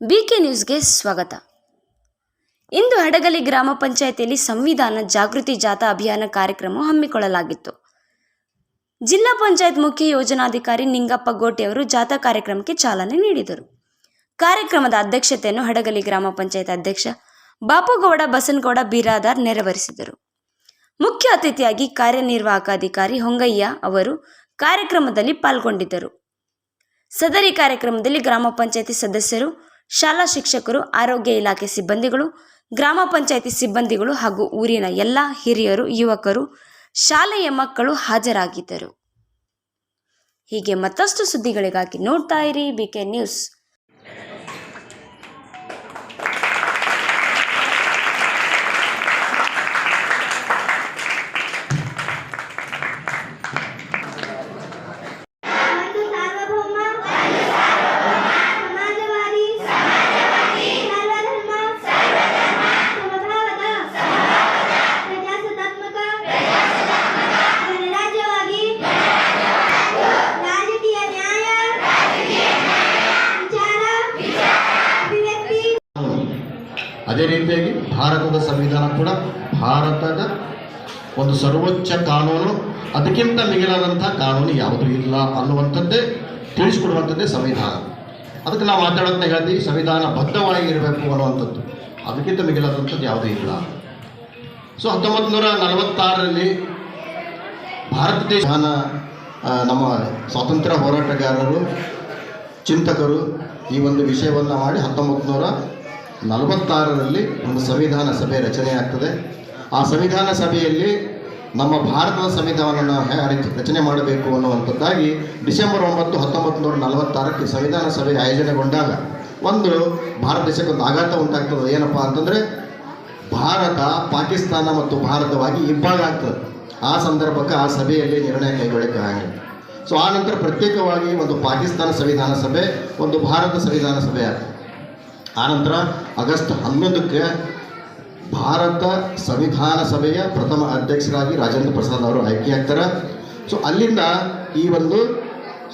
BK ನ್ಯೂಸ್ಗೆ ಸ್ವಾಗತ. ಇಂದು ಹಡಗಲಿ ಗ್ರಾಮ ಪಂಚಾಯಿತಿಯಲ್ಲಿ ಸಂವಿಧಾನ ಜಾಗೃತಿ ಜಾಥಾ ಅಭಿಯಾನ ಕಾರ್ಯಕ್ರಮ ಹಮ್ಮಿಕೊಳ್ಳಲಾಗಿತ್ತು. ಜಿಲ್ಲಾ ಪಂಚಾಯತ್ ಮುಖ್ಯ ಯೋಜನಾಧಿಕಾರಿ ನಿಂಗಪ್ಪ ಗೋಟೆಯವರು ಜಾಥಾ ಕಾರ್ಯಕ್ರಮಕ್ಕೆ ಚಾಲನೆ ನೀಡಿದರು. ಕಾರ್ಯಕ್ರಮದ ಅಧ್ಯಕ್ಷತೆಯನ್ನು ಹಡಗಲಿ ಗ್ರಾಮ ಪಂಚಾಯತ್ ಅಧ್ಯಕ್ಷ ಬಾಪುಗೌಡ, ಬಸನಗೌಡ, ಬಿರಾದಾರ್ ನೆರವೇರಿಸಿದರು. ಮುಖ್ಯ ಅತಿಥಿಯಾಗಿ ಕಾರ್ಯನಿರ್ವಾಹಕ ಅಧಿಕಾರಿ ಹೊಂಗಯ್ಯ ಅವರು ಕಾರ್ಯಕ್ರಮದಲ್ಲಿ ಪಾಲ್ಗೊಂಡಿದ್ದರು. ಸದರಿ ಕಾರ್ಯಕ್ರಮದಲ್ಲಿ ಗ್ರಾಮ ಪಂಚಾಯತಿ ಸದಸ್ಯರು ಶಾಲಾ ಶಿಕ್ಷಕರು, ಆರೋಗ್ಯ ಇಲಾಖೆ ಸಿಬ್ಬಂದಿಗಳು, ಗ್ರಾಮ ಪಂಚಾಯಿತಿ ಸಿಬ್ಬಂದಿಗಳು ಹಾಗೂ ಊರಿನ ಎಲ್ಲ ಹಿರಿಯರು, ಯುವಕರು, ಶಾಲೆಯ ಮಕ್ಕಳು ಹಾಜರಾಗಿದ್ದರು. ಹೀಗೆ ಮತ್ತಷ್ಟು ಸುದ್ದಿಗಳಿಗಾಗಿ ನೋಡ್ತಾ ಇರಿ ಬಿಕೆ ನ್ಯೂಸ್ ರೀತಿಯಾಗಿ ಭಾರತದ ಸಂವಿಧಾನ ಕೂಡ ಭಾರತದ ಒಂದು ಸರ್ವೋಚ್ಚ ಕಾನೂನು, ಅದಕ್ಕಿಂತ ಮಿಗಿಲಾದಂಥ ಕಾನೂನು ಯಾವುದೂ ಇಲ್ಲ ಅನ್ನುವಂಥದ್ದೇ ತಿಳಿಸ್ಕೊಡುವಂಥದ್ದೇ ಸಂವಿಧಾನ. ಅದಕ್ಕೆ ನಾವು ಮಾತಾಡೋದನ್ನ ಹೇಳ್ತೀವಿ, ಸಂವಿಧಾನ ಬದ್ಧವಾಗಿ ಇರಬೇಕು ಅನ್ನುವಂಥದ್ದು. ಅದಕ್ಕಿಂತ ಮಿಗಿಲಾದಂಥದ್ದು ಯಾವುದೂ ಇಲ್ಲ. ಸೊ ಹತ್ತೊಂಬತ್ತು ನೂರ ನಲವತ್ತಾರರಲ್ಲಿ ಭಾರತ ದೇಶ ನಮ್ಮ ಸ್ವಾತಂತ್ರ್ಯ ಹೋರಾಟಗಾರರು, ಚಿಂತಕರು ಈ ಒಂದು ವಿಷಯವನ್ನು ಮಾಡಿ ಹತ್ತೊಂಬತ್ತು ನೂರ ನಲವತ್ತಾರರಲ್ಲಿ ಒಂದು ಸಂವಿಧಾನ ಸಭೆ ರಚನೆ ಆಗ್ತದೆ. ಆ ಸಂವಿಧಾನ ಸಭೆಯಲ್ಲಿ ನಮ್ಮ ಭಾರತದ ಸಂವಿಧಾನವನ್ನು ರಚನೆ ಮಾಡಬೇಕು ಅನ್ನುವಂಥದ್ದಾಗಿ ಡಿಸೆಂಬರ್ ಒಂಬತ್ತು ಹತ್ತೊಂಬತ್ತು ನೂರ ನಲವತ್ತಾರಕ್ಕೆ ಸಂವಿಧಾನ ಸಭೆ ಆಯೋಜನೆಗೊಂಡಾಗ ಒಂದು ಭಾರತ ದೇಶಕ್ಕೆ ಒಂದು ಆಘಾತ ಉಂಟಾಗ್ತದೆ. ಏನಪ್ಪ ಅಂತಂದರೆ ಭಾರತ, ಪಾಕಿಸ್ತಾನ ಮತ್ತು ಭಾರತವಾಗಿ ಇಬ್ಬಾಗ ಆಗ್ತದೆ. ಆ ಸಂದರ್ಭಕ್ಕೆ ಆ ಸಭೆಯಲ್ಲಿ ನಿರ್ಣಯ ಕೈಗೊಳ್ಳಕ್ಕೆ ಹಾಗೆ ಸೊ, ಆ ನಂತರ ಪ್ರತ್ಯೇಕವಾಗಿ ಒಂದು ಪಾಕಿಸ್ತಾನ ಸಂವಿಧಾನ ಸಭೆ, ಒಂದು ಭಾರತ ಸಂವಿಧಾನ ಸಭೆ ಆಗ್ತದೆ. ಆ ನಂತರ ಆಗಸ್ಟ್ ಹನ್ನೊಂದಕ್ಕೆ ಭಾರತ ಸಂವಿಧಾನ ಸಭೆಯ ಪ್ರಥಮ ಅಧ್ಯಕ್ಷರಾಗಿ ರಾಜೇಂದ್ರ ಪ್ರಸಾದ್ ಅವರು ಆಯ್ಕೆಯಾಗ್ತಾರೆ. ಸೊ ಅಲ್ಲಿಂದ ಈ ಒಂದು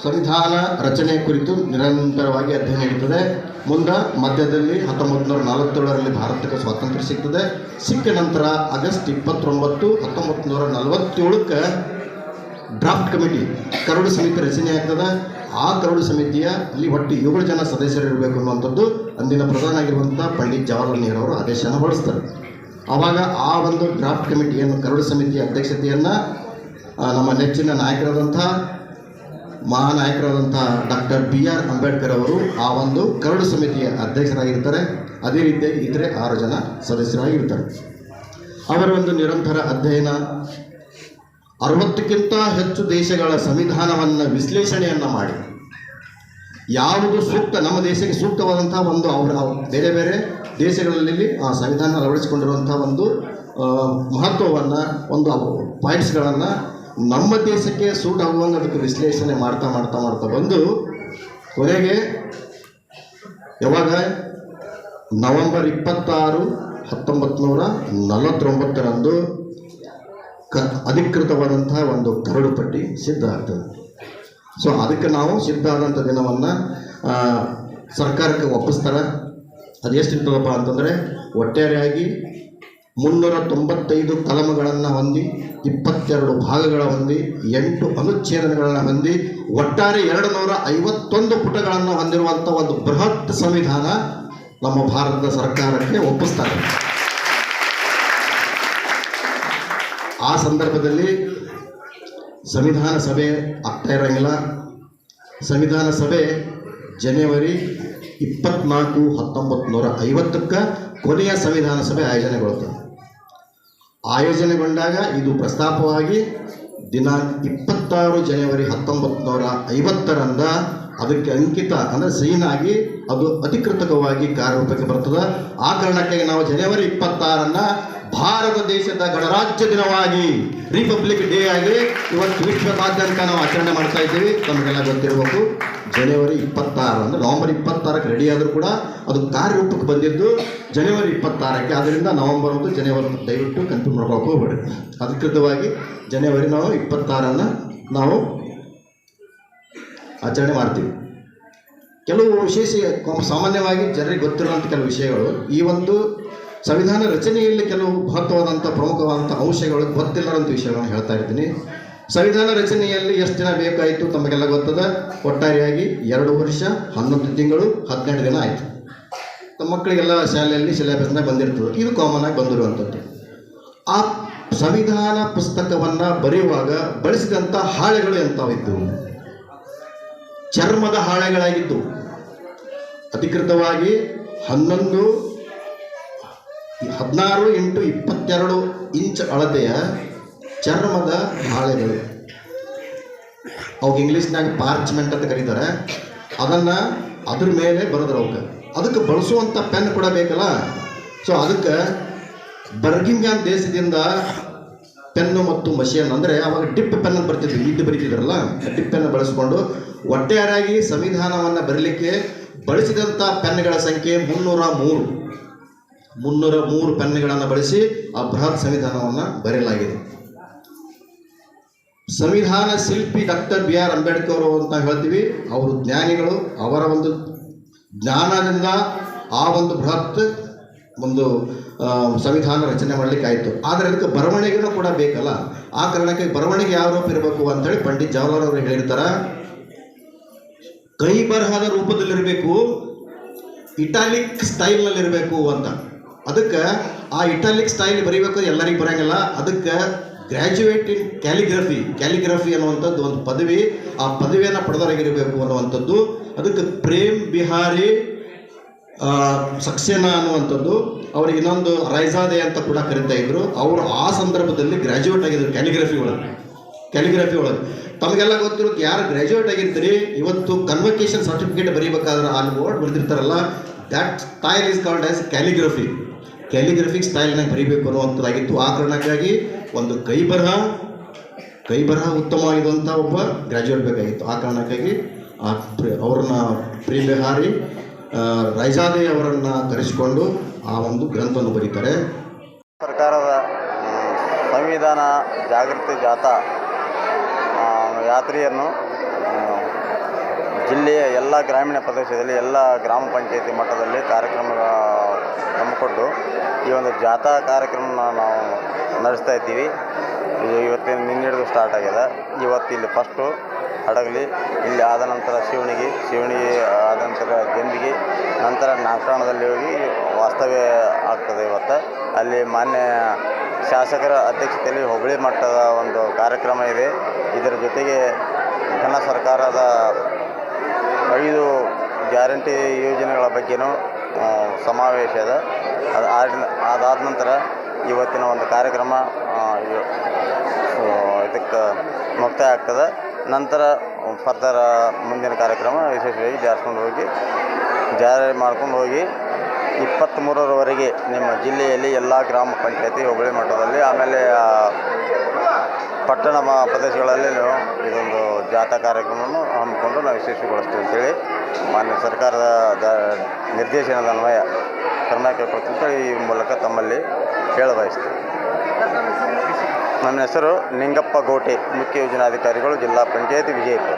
ಸಂವಿಧಾನ ರಚನೆ ಕುರಿತು ನಿರಂತರವಾಗಿ ಅಧ್ಯಯನ ನಡೀತದೆ. ಮುಂದೆ ಮಧ್ಯದಲ್ಲಿ ಹತ್ತೊಂಬತ್ತು ನೂರ ನಲವತ್ತೇಳರಲ್ಲಿ ಭಾರತಕ್ಕೆ ಸ್ವಾತಂತ್ರ್ಯ ಸಿಗ್ತದೆ. ಸಿಕ್ಕ ನಂತರ ಆಗಸ್ಟ್ ಇಪ್ಪತ್ತೊಂಬತ್ತು ಹತ್ತೊಂಬತ್ತು ನೂರ ನಲವತ್ತೇಳಕ್ಕೆ ಡ್ರಾಫ್ಟ್ ಕಮಿಟಿ ಕರಡು ಸಮಿತಿ ರಚನೆ ಆಗ್ತದೆ. ಆ ಕರಡು ಸಮಿತಿಯ ಅಲ್ಲಿ ಒಟ್ಟು ಏಳು ಜನ ಸದಸ್ಯರು ಇರಬೇಕು ಅನ್ನುವಂಥದ್ದು ಅಂದಿನ ಪ್ರಧಾನ ಆಗಿರುವಂಥ ಪಂಡಿತ್ ಜವಾಹರ್ಲಾಲ್ ನೆಹರು ಅವರು ಆದೇಶನ ಹೊರಡಿಸ್ತಾರೆ. ಆವಾಗ ಆ ಒಂದು ಡ್ರಾಫ್ಟ್ ಕಮಿಟಿಯನ್ನು, ಕರಡು ಸಮಿತಿಯ ಅಧ್ಯಕ್ಷತೆಯನ್ನು ನಮ್ಮ ನೆಚ್ಚಿನ ನಾಯಕರಾದಂಥ, ಮಹಾನಾಯಕರಾದಂಥ ಡಾಕ್ಟರ್ ಬಿ ಆರ್ ಅಂಬೇಡ್ಕರ್ ಅವರು ಆ ಒಂದು ಕರಡು ಸಮಿತಿಯ ಅಧ್ಯಕ್ಷರಾಗಿರ್ತಾರೆ. ಅದೇ ರೀತಿಯಾಗಿ ಇತರೆ ಆರು ಜನ ಸದಸ್ಯರಾಗಿರ್ತಾರೆ. ಅವರ ಒಂದು ನಿರಂತರ ಅಧ್ಯಯನ, ಅರವತ್ತಕ್ಕಿಂತ ಹೆಚ್ಚು ದೇಶಗಳ ಸಂವಿಧಾನವನ್ನು ವಿಶ್ಲೇಷಣೆಯನ್ನು ಮಾಡಿ ಯಾವುದು ಸೂಕ್ತ, ನಮ್ಮ ದೇಶಕ್ಕೆ ಸೂಕ್ತವಾದಂಥ ಒಂದು ಅವರ ಬೇರೆ ಬೇರೆ ದೇಶಗಳಲ್ಲಿ ಆ ಸಂವಿಧಾನ ಅಳವಡಿಸಿಕೊಂಡಿರುವಂಥ ಒಂದು ಮಹತ್ವವನ್ನು, ಒಂದು ಪಾಯಿಂಟ್ಸ್ಗಳನ್ನು ನಮ್ಮ ದೇಶಕ್ಕೆ ಸೂಟ್ ಆಗುವಂಗೆ ಅದಕ್ಕೆ ವಿಶ್ಲೇಷಣೆ ಮಾಡ್ತಾ ಮಾಡ್ತಾ ಮಾಡ್ತಾ ಬಂದು ಕೊನೆಗೆ ಯಾವಾಗ ನವೆಂಬರ್ ಇಪ್ಪತ್ತಾರು ಹತ್ತೊಂಬತ್ತು ನೂರ ನಲವತ್ತೊಂಬತ್ತರಂದು ಕ ಅಧಿಕೃತವಾದಂತಹ ಒಂದು ಕರಡು ಪಟ್ಟಿ ಸಿದ್ಧ ಆಗ್ತದೆ. ಸೊ ಅದಕ್ಕೆ ನಾವು ಸಿದ್ಧ ಆದಂಥ ದಿನವನ್ನು ಸರ್ಕಾರಕ್ಕೆ ಒಪ್ಪಿಸ್ತಾರೆ. ಅದು ಎಷ್ಟು ಇರ್ತದಪ್ಪ ಅಂತಂದರೆ, ಒಟ್ಟಾರೆಯಾಗಿ ಮುನ್ನೂರ ತೊಂಬತ್ತೈದು ಕಲಮಗಳನ್ನು ಹೊಂದಿ, ಇಪ್ಪತ್ತೆರಡು ಭಾಗಗಳ ಹೊಂದಿ, ಎಂಟು ಅನುಚ್ಛೇದನಗಳನ್ನು ಹೊಂದಿ, ಒಟ್ಟಾರೆ ಎರಡು ನೂರ ಐವತ್ತೊಂದು ಪುಟಗಳನ್ನು ಹೊಂದಿರುವಂಥ ಒಂದು ಬೃಹತ್ ಸಂವಿಧಾನ ನಮ್ಮ ಭಾರತದ ಸರ್ಕಾರಕ್ಕೆ ಒಪ್ಪಿಸ್ತಾರೆ. ಆ ಸಂದರ್ಭದಲ್ಲಿ ಸಂವಿಧಾನ ಸಭೆ ಆಗ್ತಾ ಇರೋಂಗಿಲ್ಲ. ಸಂವಿಧಾನ ಸಭೆ ಜನವರಿ ಇಪ್ಪತ್ನಾಲ್ಕು ಹತ್ತೊಂಬತ್ತು ನೂರ ಐವತ್ತಕ್ಕೆ ಕೊನೆಯ ಸಂವಿಧಾನ ಸಭೆ ಆಯೋಜನೆಗೊಳ್ತದೆ ಆಯೋಜನೆಗೊಂಡಾಗ ಇದು ಪ್ರಸ್ತಾಪವಾಗಿ ದಿನಾಂಕ ಇಪ್ಪತ್ತಾರು ಜನವರಿ ಹತ್ತೊಂಬತ್ತು ನೂರ ಐವತ್ತರಂದ ಅದಕ್ಕೆ ಅಂಕಿತ, ಅಂದರೆ ಸೈನಾಗಿ ಅದು ಅಧಿಕೃತವಾಗಿ ಕಾರ್ಯರೂಪಕ್ಕೆ ಬರ್ತದೆ. ಆ ಕಾರಣಕ್ಕಾಗಿ ನಾವು ಜನವರಿ ಇಪ್ಪತ್ತಾರನ್ನ ಭಾರತ ದೇಶದ ಗಣರಾಜ್ಯ ದಿನವಾಗಿ ರಿಪಬ್ಲಿಕ್ ಡೇ ಆಗಿ ಇವತ್ತು ವಿಶ್ವದಾದ್ಯಂತ ನಾವು ಆಚರಣೆ ಮಾಡ್ತಾ ಇದ್ದೀವಿ. ನಮಗೆಲ್ಲ ಗೊತ್ತಿರಬೇಕು, ಜನವರಿ ಇಪ್ಪತ್ತಾರು ಅಂದ್ರೆ ನವೆಂಬರ್ ಇಪ್ಪತ್ತಾರಕ್ಕೆ ರೆಡಿ ಆದರೂ ಕೂಡ ಅದು ಕಾರ್ಯರೂಪಕ್ಕೆ ಬಂದಿದ್ದು ಜನವರಿ ಇಪ್ಪತ್ತಾರಕ್ಕೆ. ಆದ್ದರಿಂದ ನವೆಂಬರ್ ಒಂದು, ಜನವರಿ ದಯವಿಟ್ಟು ಕನ್ಫ್ಯೂಮ್ ಮಾಡ್ಕೊಳಕ್ಕೆ ಹೋಗ್ಬೇಡಿ ಅಧಿಕೃತವಾಗಿ ಜನವರಿ ನಾವು ಇಪ್ಪತ್ತಾರನ್ನು ನಾವು ಆಚರಣೆ ಮಾಡ್ತೀವಿ. ಕೆಲವು ವಿಶೇಷ, ಸಾಮಾನ್ಯವಾಗಿ ಜನರಿಗೆ ಗೊತ್ತಿರುವಂಥ ಕೆಲವು ವಿಷಯಗಳು. ಈ ಒಂದು ಸಂವಿಧಾನ ರಚನೆಯಲ್ಲಿ ಕೆಲವು ಮಹತ್ವವಾದಂಥ ಪ್ರಮುಖವಾದಂಥ ಅಂಶಗಳು ಗೊತ್ತಿಲ್ಲದಂಥ ವಿಷಯಗಳನ್ನು ಹೇಳ್ತಾ ಇದ್ದೀನಿ ಸಂವಿಧಾನ ರಚನೆಯಲ್ಲಿ ಎಷ್ಟು ದಿನ ಬೇಕಾಯಿತು ತಮಗೆಲ್ಲ ಗೊತ್ತದ? ಒಟ್ಟಾರೆಯಾಗಿ ಎರಡು ವರ್ಷ, ಹನ್ನೊಂದು ತಿಂಗಳು, ಹದಿನೆಂಟು ದಿನ ಆಯಿತು. ತಮ್ಮ ಮಕ್ಕಳಿಗೆಲ್ಲ ಶಾಲೆಯಲ್ಲಿ ಸಿಲೆಬಸ್ನಾಗ ಬಂದಿರ್ತದೆ. ಇದು ಕಾಮನ್ ಆಗಿ ಬಂದಿರುವಂಥದ್ದು. ಆ ಸಂವಿಧಾನ ಪುಸ್ತಕವನ್ನು ಬರೆಯುವಾಗ ಬಳಸಿದಂಥ ಹಾಳೆಗಳು ಎಂಥವಿದ್ದವು ಚರ್ಮದ ಹಾಳೆಗಳಾಗಿದ್ದು ಅಧಿಕೃತವಾಗಿ ಹನ್ನೊಂದು ಹದಿನಾರು ಇಂಟು ಇಪ್ಪತ್ತೆರಡು ಇಂಚ್ ಅಳತೆಯ ಚರ್ಮದ ಹಾಳೆಗಳು ಅವಕ್ಕೆ ಇಂಗ್ಲೀಷ್ನಾಗ ಪಾರ್ಚ್ಮೆಂಟ್ ಅಂತ ಕರೀತಾರೆ. ಅದನ್ನು ಅದ್ರ ಮೇಲೆ ಬರೆದ್ರು ಅವಕ್ಕೆ ಅದಕ್ಕೆ ಬಳಸುವಂಥ ಪೆನ್ ಕೂಡ ಬೇಕಲ್ಲ? ಸೊ ಅದಕ್ಕೆ ಬರ್ಗಿಂಗ್ಯಾನ್ ದೇಶದಿಂದ ಪೆನ್ನು ಮತ್ತು ಮಷಿನ್ ಅಂದರೆ ಅವಾಗ ಡಿಪ್ ಪೆನ್ ಅಂತ ಬರ್ತಿದ್ವಿ ಇದ್ದು ಬರೀತಿದ್ರಲ್ಲ? ಡಿಪ್ ಪೆನ್ ಬಳಸಿಕೊಂಡು ಒಟ್ಟಾರೆಯಾಗಿ ಸಂವಿಧಾನವನ್ನು ಬರೀಲಿಕ್ಕೆ ಬಳಸಿದಂಥ ಪೆನ್ಗಳ ಸಂಖ್ಯೆ ಮುನ್ನೂರ ಮೂರು. ಮುನ್ನೂರ ಮೂರು ಪೆನ್ಗಳನ್ನು ಬಳಸಿ ಆ ಬೃಹತ್ ಸಂವಿಧಾನವನ್ನು ಬರೆಯಲಾಗಿದೆ. ಸಂವಿಧಾನ ಶಿಲ್ಪಿ ಡಾಕ್ಟರ್ ಬಿ ಆರ್ ಅಂಬೇಡ್ಕರ್ ಅಂತ ಹೇಳ್ತೀವಿ, ಅವರು ಜ್ಞಾನಿಗಳು, ಅವರ ಒಂದು ಜ್ಞಾನದಿಂದ ಆ ಒಂದು ಬೃಹತ್ ಒಂದು ಸಂವಿಧಾನ ರಚನೆ ಮಾಡಲಿಕ್ಕೆ ಆಯಿತು. ಆದರೆ ಅದಕ್ಕೆ ಬರವಣಿಗೆನೂ ಕೂಡ ಬೇಕಲ್ಲ. ಆ ಕಾರಣಕ್ಕೆ ಬರವಣಿಗೆ ಯಾವ ರೂಪ ಇರಬೇಕು ಅಂತೇಳಿ ಪಂಡಿತ್ ಜವಾಹರ್ಲಾಲ್ ಅವರು ಹೇಳಿರ್ತಾರೆ ಕೈ ಬರಹದ ರೂಪದಲ್ಲಿರಬೇಕು, ಇಟಾಲಿಕ್ ಸ್ಟೈಲ್ನಲ್ಲಿರಬೇಕು ಅಂತ. ಅದಕ್ಕೆ ಆ ಇಟಾಲಿಕ್ ಸ್ಟೈಲ್ ಬರೀಬೇಕು ಎಲ್ಲರಿಗೂ ಬರೋಂಗಿಲ್ಲ. ಅದಕ್ಕೆ ಗ್ರ್ಯಾಜುಯೇಟ್ ಇನ್ ಕ್ಯಾಲಿಗ್ರಫಿ ಕ್ಯಾಲಿಗ್ರಫಿ ಅನ್ನುವಂಥದ್ದು ಒಂದು ಪದವಿ. ಆ ಪದವಿಯನ್ನು ಪಡೆದವರಾಗಿರಬೇಕು ಅನ್ನುವಂಥದ್ದು. ಅದಕ್ಕೆ ಪ್ರೇಮ್ ಬಿಹಾರಿ ಸಕ್ಸೇನಾ ಅನ್ನುವಂಥದ್ದು. ಅವ್ರಿಗೆ ಇನ್ನೊಂದು ರೈಜಾದೆ ಅಂತ ಕೂಡ ಕರಿತಾ ಇದ್ರು. ಅವರು ಆ ಸಂದರ್ಭದಲ್ಲಿ ಗ್ರ್ಯಾಜುಯೇಟ್ ಆಗಿದ್ರು ಕ್ಯಾಲಿಗ್ರಫಿ ಒಳಗೆ. ಕ್ಯಾಲಿಗ್ರಫಿ ಒಳಗೆ. ತಮಗೆಲ್ಲ ಗೊತ್ತಿರೋದು ಯಾರು ಗ್ರ್ಯಾಜುಯೇಟ್ ಆಗಿರ್ತೀರಿ? ಇವತ್ತು ಕನ್ವಕೇಶನ್ ಸರ್ಟಿಫಿಕೇಟ್ ಬರೀಬೇಕಾದ್ರೆ ಅಲ್ಲಿ board ಬರೆದಿರ್ತಾರಲ್ಲ that style is called as calligraphy calligraphic ಸ್ಟೈಲ್ನಾಗ ಬರೀಬೇಕು ಅನ್ನುವಂಥದ್ದಾಗಿತ್ತು. ಆ ಕಾರಣಕ್ಕಾಗಿ ಒಂದು ಕೈ ಬರಹ ಕೈ ಬರಹ ಉತ್ತಮವಾಗಿರುವಂಥ ಒಬ್ಬ ಗ್ರ್ಯಾಜುಯೇಟ್ ಬೇಕಾಗಿತ್ತು. ಆ ಕಾರಣಕ್ಕಾಗಿ ಆ ಅವ್ರನ್ನ ಪ್ರಿ ಬಿಹಾರಿ ಅವರನ್ನು ಕರೆಸಿಕೊಂಡು ಆ ಒಂದು ಗ್ರಂಥವನ್ನು ಬರೀತಾರೆ. ಸರ್ಕಾರದ ಸಂವಿಧಾನ ಜಾಗೃತಿ ಜಾಥಾ ಯಾತ್ರೆಯನ್ನು ಜಿಲ್ಲೆಯ ಎಲ್ಲ ಗ್ರಾಮೀಣ ಪ್ರದೇಶದಲ್ಲಿ, ಎಲ್ಲ ಗ್ರಾಮ ಪಂಚಾಯಿತಿ ಮಟ್ಟದಲ್ಲಿ ಕಾರ್ಯಕ್ರಮ ಹಮ್ಮಿಕೊಂಡು ಈ ಒಂದು ಜಾಥಾ ಕಾರ್ಯಕ್ರಮ ನಾವು ನಡೆಸ್ತಾ ಇದ್ದೀವಿ. ಇದು ಇವತ್ತಿನ ನಿನ್ನಿಡಿದು ಸ್ಟಾರ್ಟ್ ಆಗಿದೆ. ಇವತ್ತು ಇಲ್ಲಿ ಫಸ್ಟು ಹಡಗಲಿ, ಇಲ್ಲಿ ಆದ ನಂತರ ಶಿವಣಿಗೆ ಶಿವಣಿಗೆ ಆದ ನಂತರ ಗೆಂದಿಗೆ ನಂತರ ನಾಗರಾಣದಲ್ಲಿ ಹೋಗಿ ವಾಸ್ತವ್ಯ ಆಗ್ತದೆ ಇವತ್ತು. ಅಲ್ಲಿ ಮಾನ್ಯ ಶಾಸಕರ ಅಧ್ಯಕ್ಷತೆಯಲ್ಲಿ ಹೋಬಳಿ ಮಟ್ಟದ ಒಂದು ಕಾರ್ಯಕ್ರಮ ಇದೆ. ಇದರ ಜೊತೆಗೆ ಘನ ಸರ್ಕಾರದ ಐದು ಗ್ಯಾರಂಟಿ ಯೋಜನೆಗಳ ಬಗ್ಗೆನೂ ಸಮಾವೇಶ ಇದೆ ಅದು ಅದಾದ ನಂತರ ಇವತ್ತಿನ ಒಂದು ಕಾರ್ಯಕ್ರಮ ಇದಕ್ಕೆ ಮುಕ್ತಾಯ ಆಗ್ತದೆ. ನಂತರ ಫರ್ದರ್ ಮುಂದಿನ ಕಾರ್ಯಕ್ರಮ ವಿಶೇಷವಾಗಿ ಜಾರಿಸ್ಕೊಂಡು ಹೋಗಿ, ಜಾರಿ ಮಾಡ್ಕೊಂಡು ಹೋಗಿ ಇಪ್ಪತ್ತ್ಮೂರರವರೆಗೆ ನಿಮ್ಮ ಜಿಲ್ಲೆಯಲ್ಲಿ ಎಲ್ಲ ಗ್ರಾಮ ಪಂಚಾಯತಿ, ಹೋಬಳಿ ಮಟ್ಟದಲ್ಲಿ, ಆಮೇಲೆ ಪಟ್ಟಣ ಪ್ರದೇಶಗಳಲ್ಲಿ ಇದೊಂದು ಜಾಥಾ ಕಾರ್ಯಕ್ರಮವನ್ನು ಹಮ್ಮಿಕೊಂಡು ನಾವು ಯಶಸ್ವಿಗೊಳಿಸ್ತೀವಿ ಅಂತೇಳಿ ಮಾನ್ಯ ಸರ್ಕಾರದ ದ ನಿರ್ದೇಶನದ ಅನ್ವಯ ಕರ್ನಾಟಕ ಕೈಗೊಳ್ತಂತ ಈ ಮೂಲಕ ತಮ್ಮಲ್ಲಿ ಕೇಳಬಯಸ್ತೀವಿ ನನ್ನ ಹೆಸರು ನಿಂಗಪ್ಪ ಗೋಟೆ, ಮುಖ್ಯ ಯೋಜನಾಧಿಕಾರಿಗಳು, ಜಿಲ್ಲಾ ಪಂಚಾಯತಿ ವಿಜಯಪುರ.